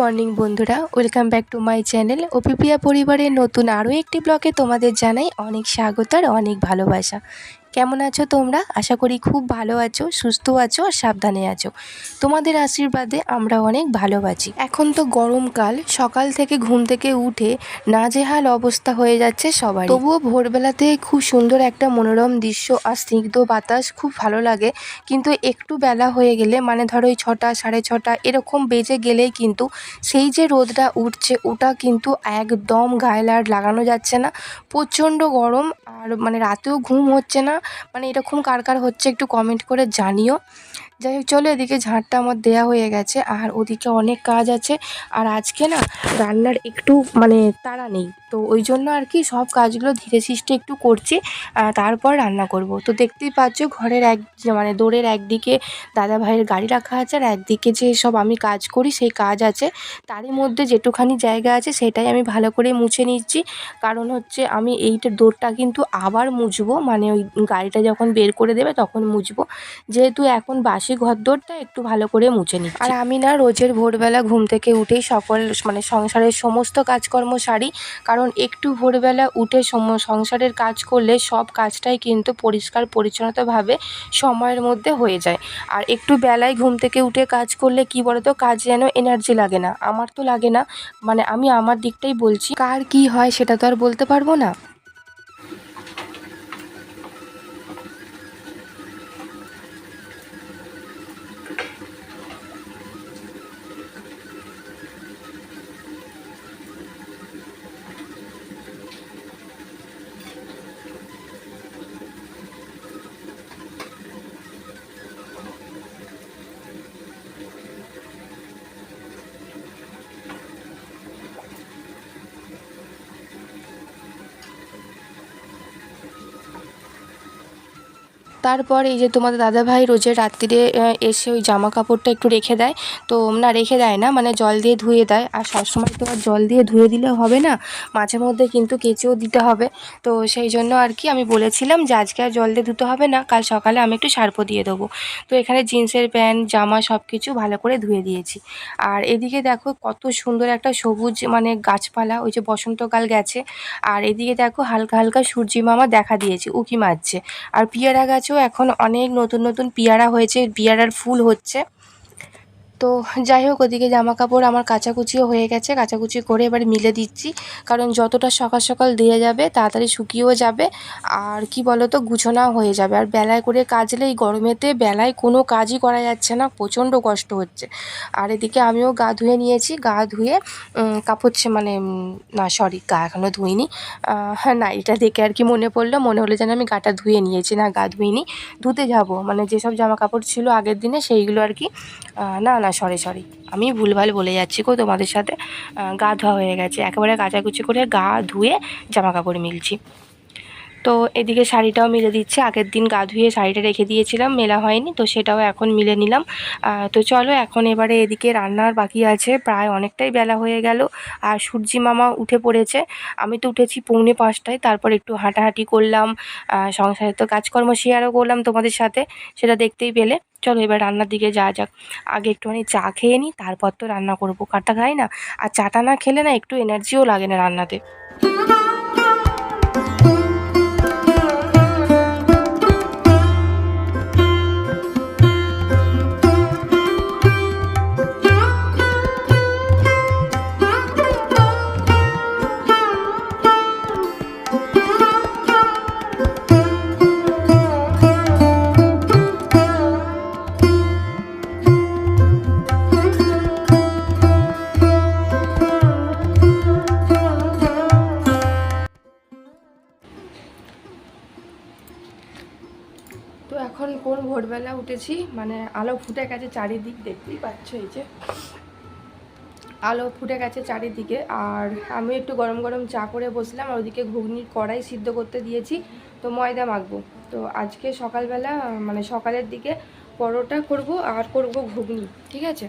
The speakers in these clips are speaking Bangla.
মর্নিং বন্ধুরা। Welcome back to my channel ওপিপিয়া পরিবারের নতুন আরও একটি ব্লকে তোমাদের জানাই অনেক স্বাগত আর অনেক ভালোবাসা। কেমন আছো তোমরা? আশা করি খুব ভালো আছো, সুস্থ আছো আর সাবধানে আছো। তোমাদের আশীর্বাদে আমরা অনেক ভালো আছি। এখন তো গরমকাল সকাল থেকে ঘুম থেকে উঠে নাজেহাল অবস্থা হয়ে যাচ্ছে সবার তবুও ভোরবেলাতে খুব সুন্দর একটা মনোরম দৃশ্য আর স্নিগ্ধ বাতাস খুব ভালো লাগে। কিন্তু একটু বেলা হয়ে গেলে মানে ধরো ওই ছটা, সাড়ে ছটা, এরকম বেজে গেলেই কিন্তু সেই যে রোদটা উঠছে, ওটা কিন্তু একদম গায়ে লাগানো যাচ্ছে না। প্রচণ্ড গরম আর মানে রাতেও ঘুম হচ্ছে না। মানে এরকম কার কার হচ্ছে একটু কমেন্ট করে জানিও। যাই হোক, চলো এদিকে ঝাঁটটা আমার দেয়া হয়ে গেছে। আর ওদিকে অনেক কাজ আছে। আর আজকে না রান্নার একটু মানে তাড়া নেই। তো ওই জন্য আর কি সব কাজগুলো ধীরে সিস্টে একটু করছি তারপর রান্না করব। তো দেখতেই পাচ্ছ ঘরের এক মানে দৌড়ের একদিকে দাদা ভাইয়ের গাড়ি রাখা আছে আর একদিকে যে সব আমি কাজ করি সেই কাজ আছে। তারই মধ্যে যেটুখানি জায়গা আছে সেটাই আমি ভালো করে মুছে নিচ্ছি। কারণ হচ্ছে আমি এইটা দৌড়টা কিন্তু আবার মুছবো। মানে ওই গাড়িটা যখন বের করে দেবে তখন মুছবো। যেহেতু এখন বাসি ঘরদোরটা একটু ভালো করে মুছে নিচ্ছি। আর আমি না রোজের ভোরবেলা ঘুম থেকে উঠেই সকল মানে সংসারের সমস্ত কাজকর্ম সারি, কারণ একটু ভোরবেলা উঠে সংসারের কাজ করলে সব কাজটাই কিন্তু পরিষ্কার, পরিচ্ছন্নতাভাবে সময়ের মধ্যে হয়ে যায়। আর একটু বেলায় ঘুম থেকে উঠে কাজ করলে কি বলতো, কাজ যেন এনার্জি লাগে না। আমার তো লাগে না মানে আমি আমার দিকটাই বলছি। কার কি হয় সেটা তো আর বলতে পারব না। তারপর এই যে তোমাদের দাদাভাই রোজের রাত্রিরে এসে ওই জামা কাপড়টা একটু রেখে দেয়। তো না, রেখে দেয় না মানে জল দিয়ে ধুয়ে দেয়। আর সবসময় তো আর জল দিয়ে ধুয়ে দিলে হবে না, মাঝে মধ্যে কিন্তু কেচেও দিতে হবে। তো সেই জন্য আর কি আমি বলেছিলাম যে, আজকে আর জল দিয়ে ধুতে হবে না, কাল সকালে আমি একটু সার্পো দিয়ে দেবো। তো এখানে জিন্সের প্যান্ট, জামা সব কিছু ভালো করে ধুয়ে দিয়েছি। আর এদিকে দেখো কত সুন্দর একটা সবুজ মানে গাছপালা, ওই যে বসন্তকাল গেছে। আর এদিকে দেখো হালকা হালকা সূর্যি মামা দেখা দিয়েছে, উকি মারছে। আর পিয়ারা গাছেও এখন অনেক নতুন নতুন পিয়ারা হয়েছে পিয়ারার ফুল হচ্ছে। তো যাই হোক, ওদিকে জামা কাপড় আমার কাচাকুচিও হয়ে গেছে। কাচাকুচি করে এবার মিলে দিচ্ছি। কারণ যতটা সকাল সকাল দিয়ে যাবে, তাড়াতাড়ি শুকিয়েও যাবে। আর কি বলো তো গুছোনাও হয়ে যাবে। আর বেলায় করে কাজলে এই গরমেতে বেলায় কোনো কাজই করা যাচ্ছে না, প্রচণ্ড কষ্ট হচ্ছে। আর এদিকে আমিও গা ধুয়ে নিয়েছি। গা ধুয়ে কাপড় মানে না সরি গা এখনও ধুইনি। হ্যাঁ না, এটা দেখে আর কি মনে পড়ল। মনে হলো যেন আমি গাটা ধুয়ে নিয়েছি। না, গা ধুইনি, ধুতে যাব। মানে যেসব জামা কাপড় ছিল আগের দিনে, সেইগুলো আর কি না না সরি সরি আমি ভুলভাল বলে যাচ্ছি গো তোমাদের সাথে। গা ধোয়া হয়ে গেছে। একেবারে কাচাকুচি করে গা ধুয়ে জামা কাপড় মিলছি। তো এদিকে শাড়িটাও মিলে দিচ্ছে। আগের দিন গা ধুয়ে শাড়িটা রেখে দিয়েছিলাম, মেলা হয়নি, তো সেটাও এখন মিলে নিলাম। তো চলো এখন এবারে এদিকে রান্নার বাকি আছে। প্রায় অনেকটাই বেলা হয়ে গেল আর সূর্যি মামা উঠে পড়েছে। আমি তো উঠেছি পৌনে পাঁচটায়, তারপর একটু হাঁটাহাঁটি করলাম। সংসারে তো কাজকর্ম শেয়ারও করলাম তোমাদের সাথে, সেটা দেখতেই পেলে। চলো এবার রান্নার দিকে যাওয়া যাক। আগে একটুখানি চা খেয়ে নিই তারপর তো রান্না করব। কাটা খাই না? আর চাটা না খেলে না একটু এনার্জিও লাগে না রান্নাতে। উঠেছি মানে আলো ফুটে গেছে চারিদিক, দেখতেই পাচ্ছ এই যে। আলো ফুটে গেছে চারিদিকে, আর আমি একটু গরম গরম চা করে বসলাম, আর ওদিকে ঘুগনির কড়াই সিদ্ধ করতে দিয়েছি, তো ময়দা মাখবো। তো আজকে সকালবেলা মানে সকালের দিকে পরোটা করব আর করব ঘুগনি, ঠিক আছে?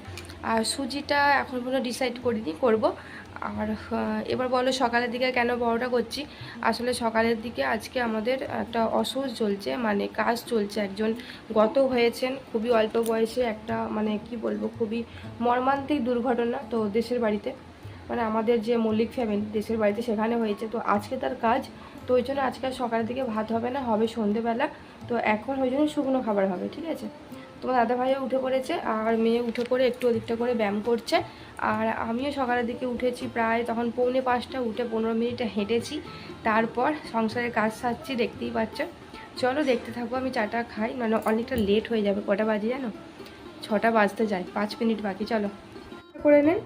আর সুজিটা এখন পর্যন্ত ডিসাইড করিনি, করব। আর এবার বলো সকালের দিকে কেন বড়টা করছি? আসলে সকালের দিকে আজকে আমাদের একটা অসুখ চলছে মানে কাজ চলছে। একজন গত হয়েছেন, খুবই অল্প বয়সে একটা মানে কি বলব, খুবই মর্মান্তিক দুর্ঘটনা তো দেশের বাড়িতে। মানে আমাদের যে মল্লিক ফ্যামিলি দেশের বাড়িতে সেখানে হয়েছে। তো আজকে তার কাজ, তো ওই জন্য আজকে সকালের দিকে ভাত হবে না, হবে সন্ধেবেলা। তো এখন ওই জন্য শুকনো খাবার হবে, ঠিক আছে? তোমার দাদা ভাইও উঠে পড়েছে, আর মেয়ে উঠে পড়ে একটু ওদিকটা করে ব্যায়াম করছে। আর আমিও সকালের দিকে উঠেছি প্রায় তখন পৌনে পাঁচটা, উঠে পনেরো মিনিটে হেঁটেছি। তারপর সংসারের কাজ সারছি, দেখতেই পাচ্ছ। চলো দেখতে থাকব, আমি চাটা খাই মানে অনেকটা লেট হয়ে যাবে, কটা বাজে জানো? ছটা বাজতে যায়, পাঁচ মিনিট বাকি, চলো। করে নেন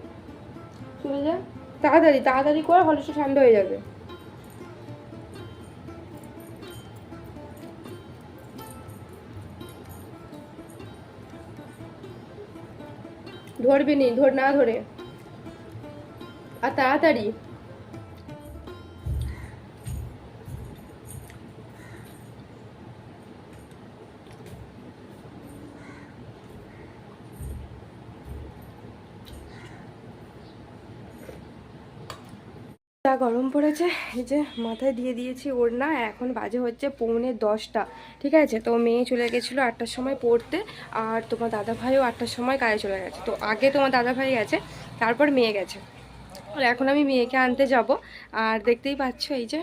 চলে যা। তাড়াতাড়ি তাড়াতাড়ি কর হলসটা ঠান্ডা হয়ে যাবে। ধরবে নি ধর না ধরে। আর তাড়াতাড়ি। যা গরম পড়েছে, এই যে মাথায় দিয়ে দিয়েছি ওর না এখন বাজে হচ্ছে পৌনে দশটা, ঠিক আছে? তো মেয়ে চলে গেছিল আটটার সময় পড়তে, আর তোমার দাদা ভাইও আটটার সময় কাজে চলে গেছে। তো আগে তোমার দাদা ভাই গেছে, তারপর মেয়ে গেছে। আর এখন আমি মেয়েকে আনতে যাব, আর দেখতেই পাচ্ছ এই যে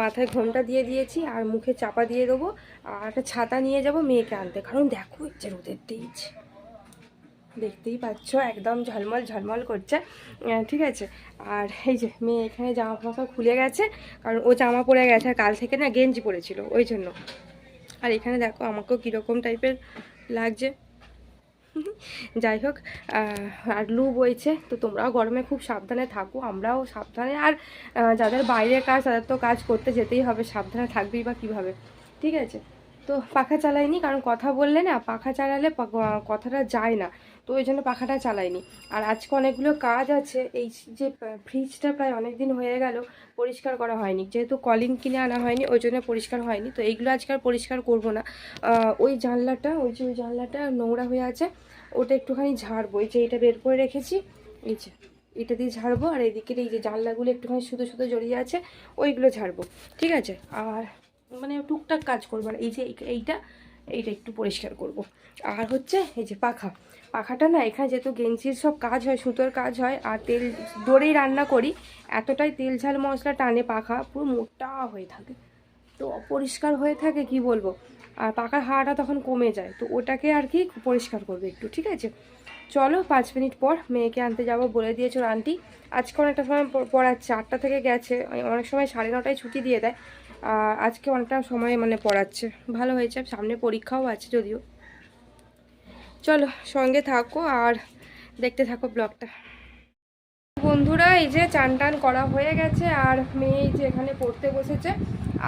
মাথায় ঘোমটা দিয়ে দিয়েছি, আর মুখে চাপা দিয়ে দেবো, আর একটা ছাতা নিয়ে যাব মেয়েকে আনতে। কারণ দেখো যে রোদের তেজ। দেখতেই পাচ্ছ, একদম ঝলমল ঝলমল করছে। ঠিক আছে? আর এই যে মেয়ে এখানে জামা ফাঁকা খুলে গেছে, কারণ ও জামা পরে গেছে, আর কাল থেকে না গেঞ্জি পরেছিল, ওই জন্য। আর এখানে দেখো, আমাকেও কীরকম টাইপের লাগছে। যাই হোক আর লু বইছে, তো তোমরাও গরমে খুব সাবধানে থাকো, আমরাও সাবধানে। আর যাদের বাইরে কাজ, তাদের তো কাজ করতে যেতেই হবে, সাবধানে থাকবেই বা কীভাবে? ঠিক আছে? তো পাখা চালাইনি কারণ কথা বললে না পাখা চালালে কথাটা যায় না। তো ওই জন্য পাখাটা চালাইনি আর আজকে অনেকগুলো কাজ আছে, এই যে ফ্রিজটা প্রায় অনেক দিন হয়ে গেল, পরিষ্কার করা হয়নি। যেহেতু কলিং কিনে আনা হয়নি, ওই জন্য পরিষ্কার হয়নি। তো এইগুলো আজকে আর পরিষ্কার করব না। ওই জানলাটা, ওই যে ওই জানলাটা নোংরা হয়ে আছে, ওটা একটুখানি ঝাড়বো। এই যে এটা বের করে রেখেছি, এই যে এটা দিয়ে ঝাড়বো। আর এদিকের এই যে জানলাগুলো একটুখানি শুধু শুধু জড়িয়ে আছে, ওইগুলো ঝাড়বো। ঠিক আছে? আর মানে টুকটাক কাজ করব। আর এই যে এই- এইটা এইটা একটু পরিষ্কার করব। আর হচ্ছে এই যে পাখা। পাখাটা না, এখানে যেহেতু গেঞ্জির সব কাজ হয়, সুতোর কাজ হয়, আর তেল দড়েই রান্না করি, এতটাই তেল ঝাল মশলা টানে পাখা পুরো মোটা হয়ে থাকে। তো অপরিষ্কার হয়ে থাকে, কি বলব? আর পাখার হাওয়াটা তখন কমে যায়। তো ওটাকে আর কি পরিষ্কার করবে একটু, ঠিক আছে? চলো, পাঁচ মিনিট পর মেয়েকে আনতে যাব বলে দিয়েছ আন্টি। আজকে অনেকটা সময় পড়াচ্ছে আটটা থেকে গেছে। অনেক সময় সাড়ে নটায় ছুটি দিয়ে দেয়। আজকে অনেকটা সময় মানে পড়াচ্ছে। ভালো হয়েছে, সামনে পরীক্ষাও আছে যদিও। চলো, সঙ্গে থাকো আর দেখতে থাকো ব্লগটা। বন্ধুরা, এই যে চান টান করা হয়ে গেছে আর মেয়ে এই যে এখানে পড়তে বসেছে।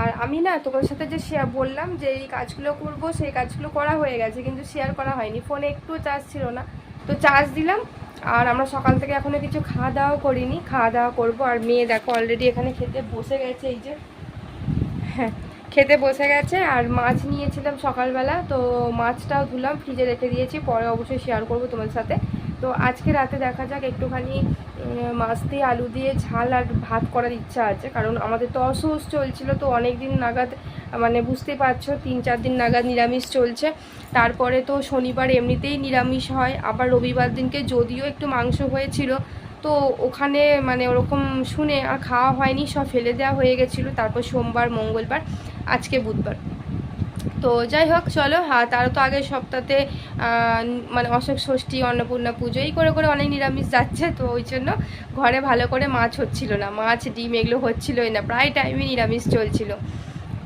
আর আমি না তোমার সাথে যে শেয়ার বললাম যে এই কাজগুলো করব, সেই কাজগুলো করা হয়ে গেছে, কিন্তু শেয়ার করা হয়নি। ফোনে একটু চার্জ ছিল না। তো চার্জ দিলাম আর আমরা সকাল থেকে এখনও কিছু খাওয়া দাওয়া করিনি। খাওয়া দাওয়া করব আর মেয়ে দেখো অলরেডি এখানে খেতে বসে গেছে এই যে। খেতে বসে গেছে আর মাছ নিয়েছিলাম সকালবেলা, তো মাছটাও ধুলাম, ফ্রিজে রেখে দিয়েছি, পরে অবশ্যই শেয়ার করব তোমাদের সাথে। তো আজকে রাতে দেখা যাক, একটুখানি মাছ দিয়ে আলু দিয়ে ঝাল আর ভাত করার ইচ্ছা আছে, কারণ আমাদের তো অসুস চলছিল, তো অনেক দিন নাগাদ মানে বুঝতে পারছ, তিন চার দিন নাগাদ নিরামিষ চলছে। তারপরে তো শনিবার এমনিতেই নিরামিষ হয়, আবার রবিবার দিনকে যদিও একটু মাংস হয়েছিল তো ওখানে মানে ওরকম শুনে আর খাওয়া হয়নি, সব ফেলে দেওয়া হয়ে গেছিল। তারপর সোমবার, মঙ্গলবার, আজকে বুধবার। তো যাই হোক, চলো হ্যাঁ তারও তো আগের সপ্তাহে মানে অশোক ষষ্ঠী, অন্নপূর্ণা পুজো এই করে করে অনেক নিরামিষ যাচ্ছে, তো ওই জন্য ঘরে ভালো করে মাছ হচ্ছিল না। মাছ, ডিম এগুলো হচ্ছিলোই না, প্রায় টাইমে নিরামিষ চলছিল।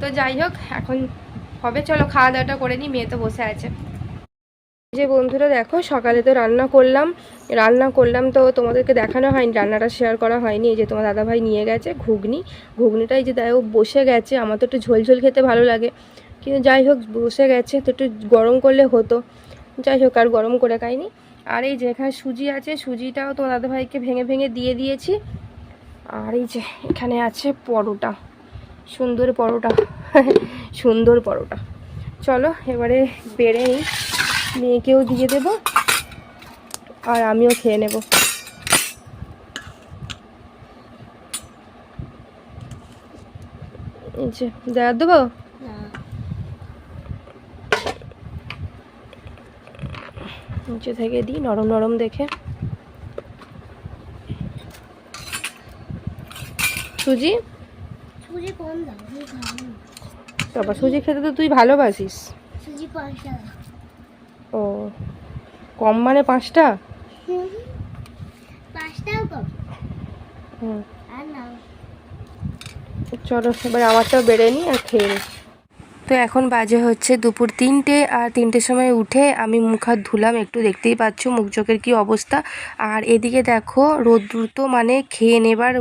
তো যাই হোক, এখন হবে, চলো খাওয়া দাওয়াটা করে নিই মেয়ে তো বসে আছে। যে বন্ধুরা দেখো, সকালে তো রান্না করলাম। রান্না করলাম তো তোমাদেরকে দেখানো হয়নি, রান্নাটা শেয়ার করা হয়নি। এই যে তোমার দাদাভাই নিয়ে গেছে ঘুগনি। ঘুগনিটা এই যে দেখো বসে গেছে, আমার তো একটু ঝোল ঝোল খেতে ভালো লাগে। কিন্তু যাই হোক, বসে গেছে, তো একটু গরম করলে হতো। যাই হোক, আর গরম করে খাইনি। আর এই যে এখানে সুজি আছে, সুজিটাও তোমার দাদাভাইকে ভেঙে ভেঙে দিয়ে দিয়েছি। আর এই যে এখানে আছে পরোটা, সুন্দর পরোটা। সুন্দর পরোটা। চলো, এবারে বেড়ে নিই। মেয়েকেও দিয়ে দেব আর আমিও খেয়ে নেব। দেওয়া দেবো? নিচে থেকে দিই নরম নরম দেখে। সুজি? সুজি কোন বাবা খেতে তো তুই ভালোবাসিস। সুজি কম মানে পাঁচটা? চলো এবার আমারটাও বেড়ে নি আর খেয়ে নিই তো এখন বাজে হচ্ছে দুপুর তিনটে আর তিনটের সময় উঠে আমি মুখ হাত ধুলাম, একটু দেখতেই পাচ্ছ মুখ চোখের কী অবস্থা। আর এদিকে দেখো রোদ্দুর তো মানে খেয়ে নেবার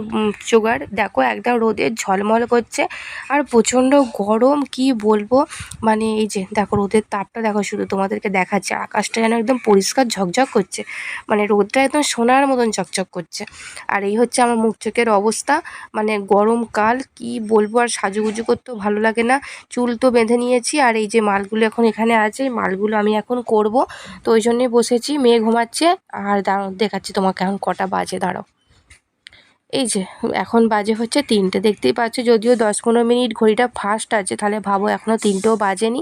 জোগাড়। দেখো একদম রোদের ঝলমল করছে আর প্রচণ্ড গরম, কি বলব? মানে এই যে দেখো রোদের তাপটা দেখো শুধু তোমাদেরকে দেখাচ্ছে, আকাশটা যেন একদম পরিষ্কার ঝকঝক করছে। মানে রোদটা একদম সোনার মতন চকচক করছে। আর এই হচ্ছে আমার মুখ চোখের অবস্থা। মানে গরমকাল, কি বলব? আর সাজুগুজু করতেও ভালো লাগে না। চুল তো বেঁধে নিয়েছি আর এই যে মালগুলো এখন এখানে আছে মালগুলো আমি এখন করব। তো ওই জন্যই বসেছি, মেয়ে ঘুমাচ্ছে আর দাঁড়াও, দেখাচ্ছি তোমাকে এখন কটা বাজে, দাঁড়াও। এই যে এখন বাজে হচ্ছে তিনটে, দেখতেই পাচ্ছ যদিও দশ পনেরো মিনিট ঘড়িটা ফাস্ট আছে, তাহলে ভাবো এখনও তিনটেও বাজেনি।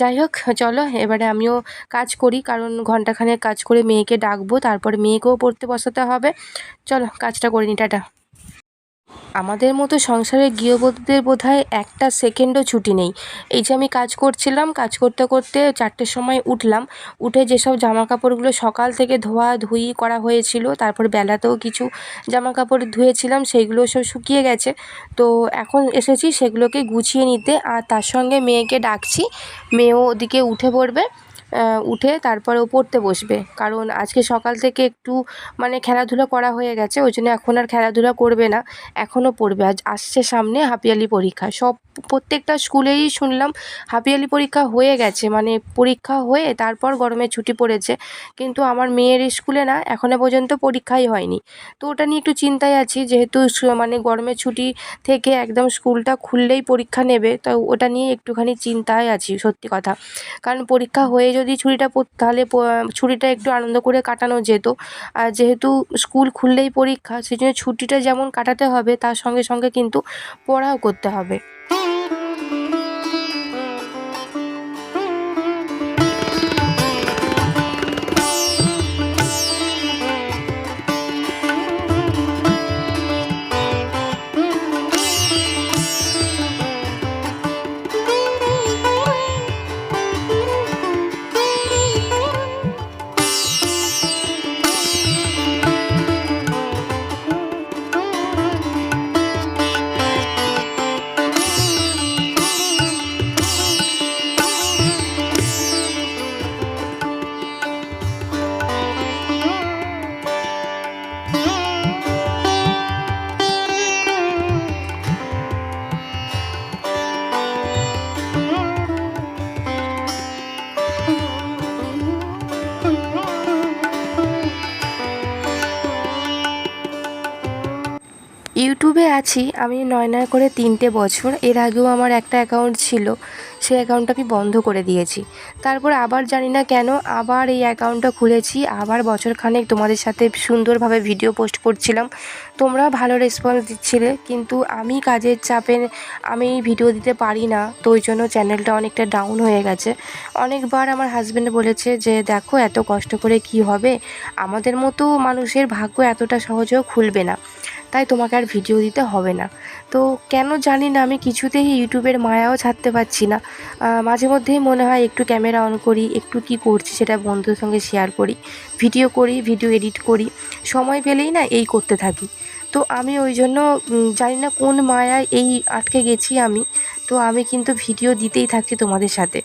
যাই হোক, চলো, এবারে আমিও কাজ করি, কারণ ঘন্টাখানেক কাজ করে মেয়েকে ডাকবো, তারপরে মেয়েকেও পড়তে বসাতে হবে। চলো, কাজটা করে নি, টাটা। আমাদের মতো সংসারের গৃহবধূদের বোধহয় একটা সেকেন্ডও ছুটি নেই। এই যে আমি কাজ করছিলাম, কাজ করতে করতে চারটের সময় উঠলাম। উঠে যেসব জামা কাপড়গুলো সকাল থেকে ধোয়া ধুই করা হয়েছিল, তারপর বেলাতেও কিছু জামা কাপড় ধুয়েছিলাম, সেইগুলো সব শুকিয়ে গেছে। তো এখন এসেছি সেগুলোকে গুছিয়ে নিতে, আর তার সঙ্গে মেয়েকে ডাকছি। মেয়েও ওদিকে উঠে পড়বে। উঠে তারপরে ও পড়তে বসবে। কারণ আজকে সকাল থেকে একটু মানে খেলাধুলা করা হয়ে গেছে, ওই জন্য এখন আর খেলাধুলা করবে না, এখনও পড়বে। আজ আসছে সামনে হাফিয়ালি পরীক্ষা, সব প্রত্যেকটা স্কুলেই শুনলাম হাফিয়ালি পরীক্ষা হয়ে গেছে মানে পরীক্ষা হয়ে তারপর গরমের ছুটি পড়েছে। কিন্তু আমার মেয়ের স্কুলে না এখনও পর্যন্ত পরীক্ষাই হয়নি। তো ওটা নিয়ে একটু চিন্তায় আছি, যেহেতু মানে গরমের ছুটি থেকে একদম স্কুলটা খুললেই পরীক্ষা নেবে, তো ওটা নিয়ে একটুখানি চিন্তায় আছি, সত্যি কথা। কারণ পরীক্ষা হয়ে যদি ছুটিটা তাহলে ছুটিটা একটু আনন্দ করে কাটানো যেত। আর যেহেতু স্কুল খুললেই পরীক্ষা, সেই জন্য ছুটিটা যেমন কাটাতে হবে, তার সঙ্গে সঙ্গে কিন্তু পড়াও করতে হবে। আছি আমি নয় নয় করে তিনটে বছর। এর আগেও আমার একটা অ্যাকাউন্ট ছিল। সেই অ্যাকাউন্টটা আমি বন্ধ করে দিয়েছি। তারপর আবার জানি না কেন আবার এই অ্যাকাউন্টটা খুলেছি। আবার বছরখানেক তোমাদের সাথে সুন্দরভাবে ভিডিও পোস্ট করছিলাম। তোমরা ভালো রেসপন্স দিচ্ছিলে। কিন্তু আমি কাজের চাপে আমি ভিডিও দিতে পারি না। তো ওই জন্য চ্যানেলটা অনেকটা ডাউন হয়ে গেছে। অনেকবার আমার হাজব্যান্ড বলেছে যে, দেখো, এত কষ্ট করে কি হবে? আমাদের মতো মানুষের ভাগ্য এতটা সহজেও খুলবে না। তাই তোমাকে আর ভিডিও দিতে হবে না। তো কেন জানি না, আমি কিছুতেই ইউটিউবের মায়াও ছাড়তে পারছি না। মাঝে মধ্যেই মনে হয় একটু ক্যামেরা অন করি, একটু কি করছি সেটা বন্ধুদের সঙ্গে শেয়ার করি ভিডিও করি ভিডিও এডিট করি, সময় পেলেই না এই করতে থাকি। তো আমি ওই জন্য জানি না কোন মায়ায় এই আটকে গেছি আমি, তো আমি কিন্তু ভিডিও দিতেই থাকছি তোমাদের সাথে।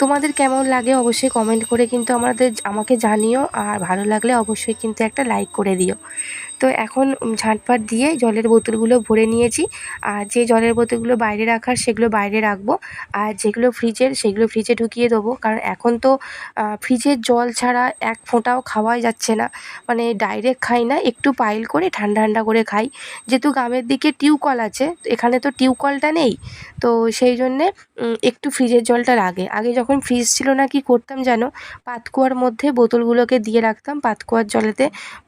তোমাদের কেমন লাগে অবশ্যই কমেন্ট করে কিন্তু আমাদের, আমাকে জানিও, আর ভালো লাগলে অবশ্যই কিন্তু একটা লাইক করে দিও। তো এখন ঝাঁটপাট দিয়ে জলের বোতলগুলো ভরে নিয়েছি। আর যে জলের বোতলগুলো বাইরে রাখার সেগুলো বাইরে রাখব। আর যেগুলো ফ্রিজের সেগুলো ফ্রিজে ঢুকিয়ে দেবো। কারণ এখন তো ফ্রিজের জল ছাড়া এক ফোঁটাও খাওয়াই যাচ্ছে না। মানে ডাইরেক্ট খাই না, একটু পাইল করে ঠান্ডা ঠান্ডা করে খাই। যেহেতু গ্রামের দিকে টিউকল আছে এখানে তো টিউকলটা নেই। তো সেই জন্যে একটু ফ্রিজের জলটা লাগে। আগে যখন ফ্রিজ ছিল না কি করতাম যেন পাতকুয়ার মধ্যে বোতলগুলোকে দিয়ে রাখতাম। পাতকুয়ার জলেতে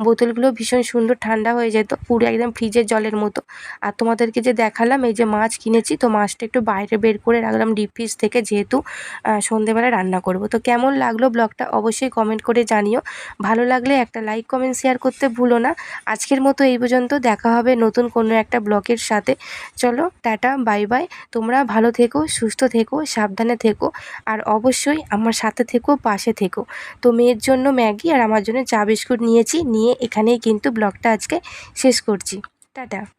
বোতলগুলো ভীষণ সুন্দর ঠান্ডা হয়ে যেত পুরো একদম ফ্রিজের জলের মতো। আর তোমাদেরকে যে দেখালাম, এই যে মাছ কিনেছি, তো মাছটা একটু বাইরে বের করে রাখলাম ডিপ ফ্রিজ থেকে, যেহেতু সন্ধেবেলা রান্না করব। তো কেমন লাগল ব্লগটা অবশ্যই কমেন্ট করে জানিও। ভালো লাগলে একটা লাইক কমেন্ট শেয়ার করতে ভুলো না। আজকের মতো এই পর্যন্ত, দেখা হবে নতুন কোনো একটা ব্লগের সাথে। চলো, টাটা বাই বাই তোমরা ভালো থেকো, সুস্থ থেকো, সাবধানে থেকো, আর অবশ্যই আমার সাথে থেকো, পাশে থেকো। তো মেয়ের জন্য ম্যাগি আর আমার জন্য চা বিস্কুট নিয়েছি, নিয়ে এখানেই কিন্তু আজকে শেষ করছি। টাটা।